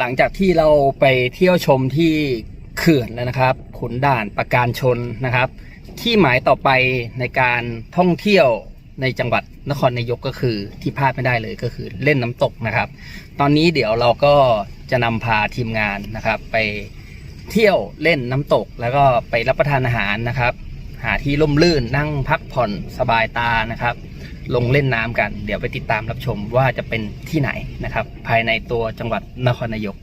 หลังจากที่เราไปเที่ยวชมที่เขื่อนแล้วนะครับ ขุนด่านประการชนนะครับ ที่หมายต่อไปในการท่องเที่ยวในจังหวัดนครนายกก็คือที่พลาดไม่ได้เลยก็คือเล่นน้ำตกนะครับ ตอนนี้เดี๋ยวเราก็จะนำพาทีมงานนะครับ ไปเที่ยวเล่นน้ำตก แล้วก็ไปรับประทานอาหารนะครับ หาที่ร่มรื่นนั่งพักผ่อนสบายตานะครับ ลงเล่นน้ำกัน เดี๋ยวไปติดตามรับชมว่าจะเป็นที่ไหนนะครับ ภายในตัวจังหวัดนครนายก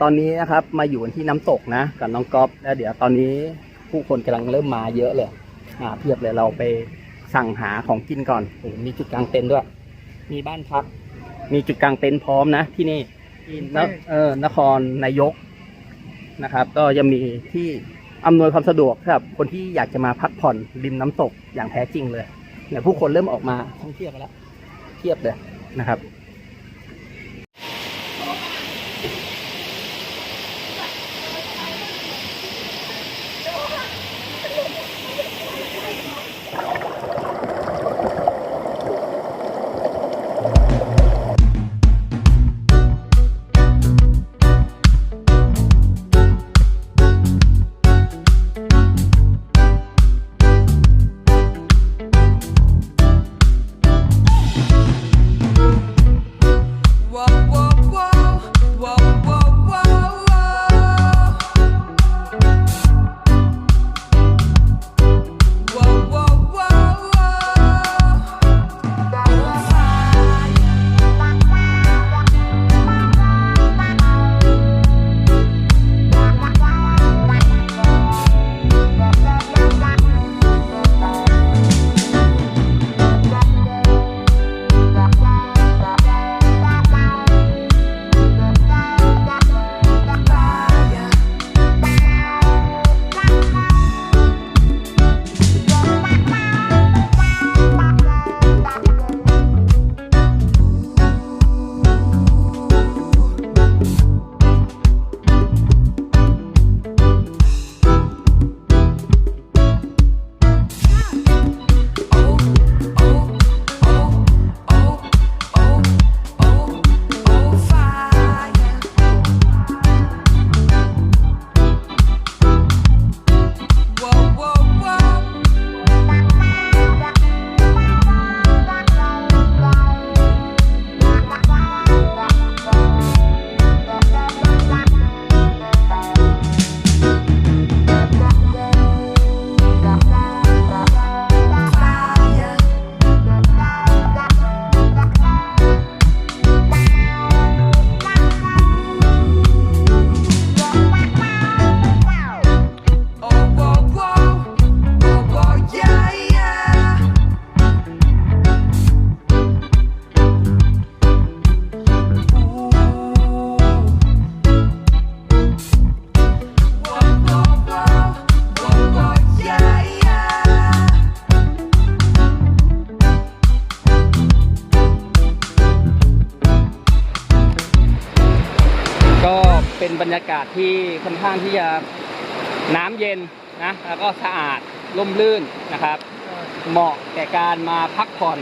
ตอนนี้นะครับมาอยู่ที่น้ำตกนะกับน้องก๊อฟแล้วเดี๋ยวตอนนี้ผู้คนกำลังเริ่มมาเยอะเลยมาเพียบเลยเราไปสั่งหาของกินก่อนโอ้โหมีจุดกลางเต็นท์ด้วย มีบ้านพัก มีจุดกลางเต็นท์พร้อมนะที่นี่นเออนครนายกนะครับ ก็ยังมีที่อำนวยความสะดวกสำหรับ คนที่อยากจะมาพักผ่อนริมน้ำตกอย่างแท้จริงเลยเนี่ยผู้คนเริ่มออกมาท่องเที่ยวกันแล้วเทียบเลยนะครับ ยากาศที่ค่อนข้างที่จะน้ำเย็นนะแล้วก็สะอาดร่มรื่นนะครับ เหมาะแก่การมาพักผ่อน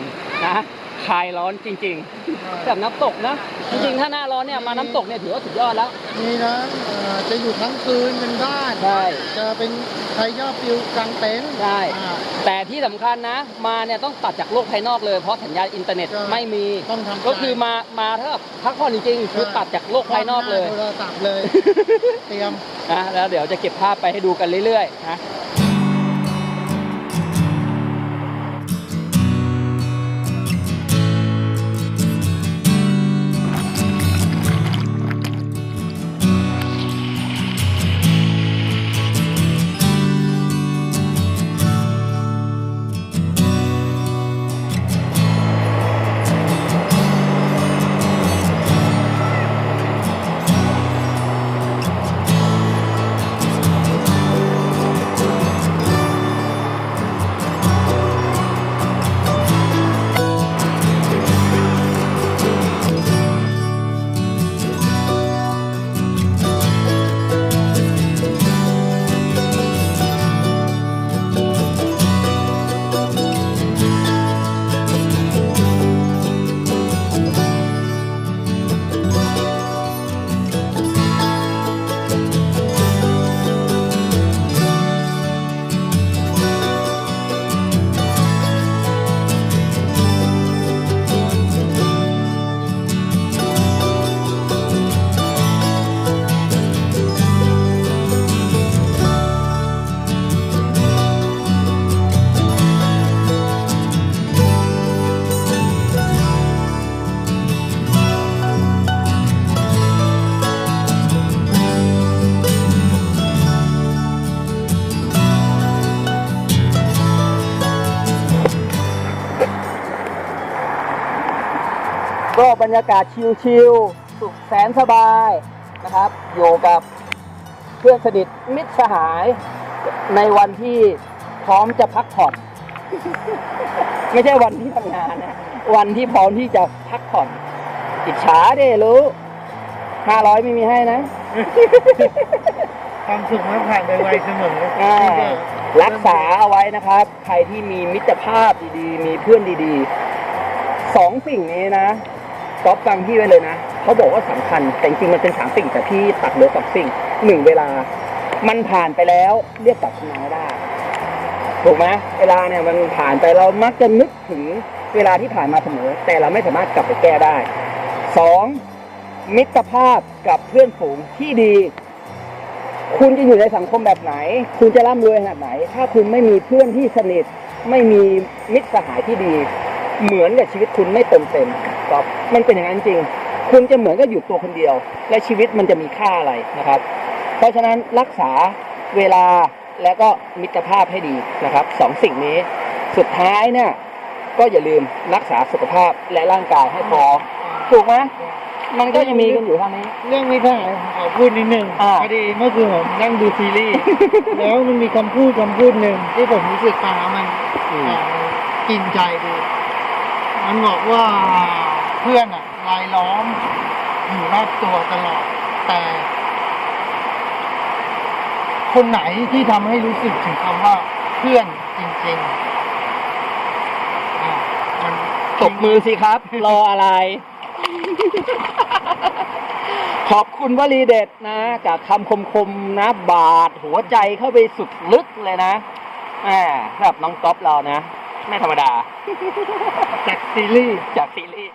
นะ คลายร้อนจริงๆกับน้ำตกนะ จริงๆ ถ้าหน้าร้อนเนี่ยมาน้ำตกเนี่ยถือว่าสุดยอดแล้ว มีนะเอ่อจะอยู่ทั้งคืนเป็นบ้านใช่ จะเป็นใครยอดฟิวกลางเต็นท์ใช่ อ่า แต่ที่สำคัญนะ มาเนี่ยต้องตัดจากโลกภายนอกเลยเพราะสัญญาณอินเทอร์เน็ตใช่ไม่มี ต้องทำก็คือมามาถ้าแบบพักผ่อนจริงๆคือตัดจากโลกภายนอกเลย โทรศัพท์เลย เตรียม นะแล้วเดี๋ยวจะเก็บภาพไปให้ดูกันเรื่อยๆนะ บรรยากาศชิลๆสุขแสนสบายนะครับ อยู่กับเพื่อนสนิทมิตรสหายในวันที่พร้อมจะพักผ่อน ไม่ใช่วันที่ทำงานนะวันที่พร้อมที่จะพักผ่อนอิจฉาเด้รู้ห้าร้อยไม่มีให้นะ ความสุขมันผ่านไปไวเสมออ่ารักษาเอาไว้นะครับ ใครที่มีมิตรภาพดีๆ มีเพื่อนดีๆ สองสิ่งนี้นะ ก๊อฟฟังพี่ไว้เลยนะเขาบอกว่าสำคัญ แต่จริงๆมันเป็นสามสิ่งแต่พี่ตัดเหลือสองสิ่งหนึ่งเวลา มันผ่านไปแล้วเรียกกลับมาไม่ได้ถูกไหมเวลาเนี่ยมันผ่านไปเรามักจะนึกถึงเวลาที่ผ่านมาเสมอ แต่เราไม่สามารถกลับไปแก้ได้สองมิตรภาพกับเพื่อนฝูงที่ดี คุณจะอยู่ในสังคมแบบไหน คุณจะร่ำรวยขนาดไหน ถ้าคุณไม่มีเพื่อนที่สนิท ไม่มีมิตรสหายที่ดี เหมือนกับชีวิตคุณไม่เต็มเต็ม ก็มันเป็นอย่างนั้นจริง คุณจะเหมือนกับอยู่ตัวคนเดียว และชีวิตมันจะมีค่าอะไรนะครับ เพราะฉะนั้นรักษาเวลาและก็มิตรภาพให้ดีนะครับสองสิ่งนี้สุดท้ายเนี่ยก็อย่าลืมรักษาสุขภาพและร่างกายให้พร้อมถูกไหมมันก็ยังมีกันอยู่เท่านี้ เรื่องนี้ถ้าขอพูดนิดนึงอ่า พอดีเมื่อคืนผมนั่งดูซีรีส์ แล้วมันมีคำพูดคำพูดหนึ่งที่ผมรู้สึกฟังแล้วมันอืมเอ่อกินใจดีมันบอกว่า เพื่อนอะรายล้อม อยู่รอบตัวตลอด แต่ คนไหนที่ทำให้รู้สึกถึงคำว่าเพื่อนจริงๆอะมันตบมือสิครับ รออะไร ขอบคุณวลีเด็ดนะจากคำคมๆนะ บาดหัวใจเข้าไปสุดลึกเลยนะแหมสำหรับน้องก๊อฟเรานะ ไม่ธรรมดา จากซีรีส์ จากซีรีส์